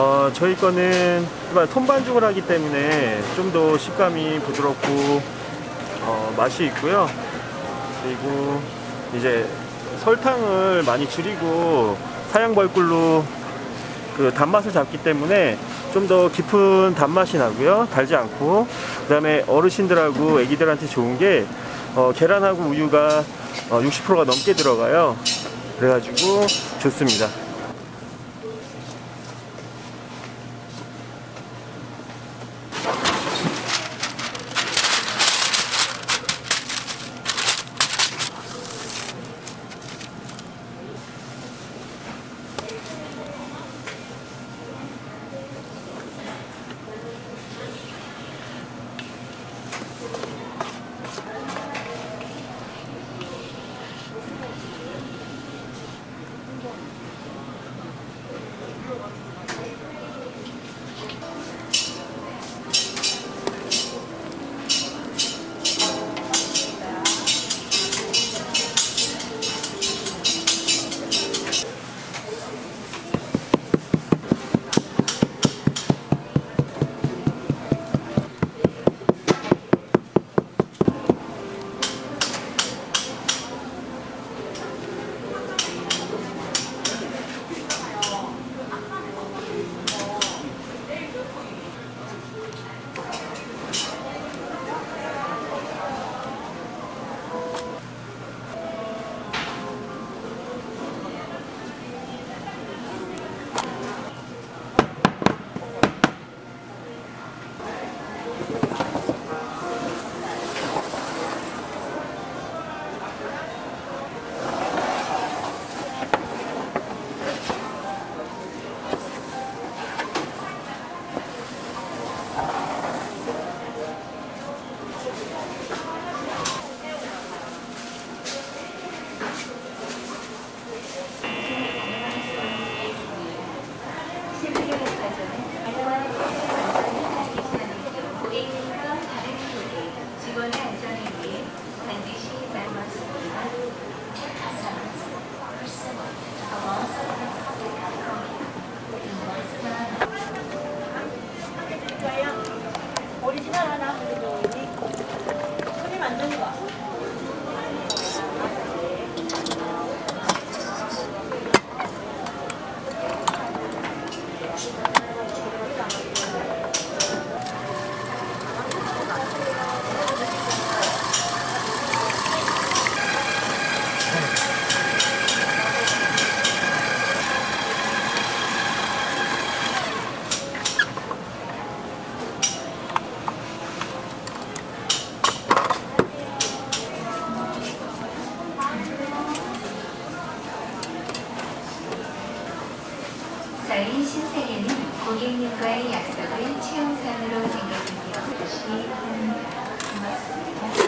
어, 저희 거는 일반 손반죽을 하기 때문에 좀 더 식감이 부드럽고 어, 맛이 있고요. 그리고 이제 설탕을 많이 줄이고 사양벌꿀로 그 단맛을 잡기 때문에 좀 더 깊은 단맛이 나고요. 달지 않고 그다음에 어르신들하고 아기들한테 좋은 게 어, 계란하고 우유가 어, 60%가 넘게 들어가요. 그래가지고 좋습니다. 고객님과의 약속을 체험상으로 생각하며 다시 합니다.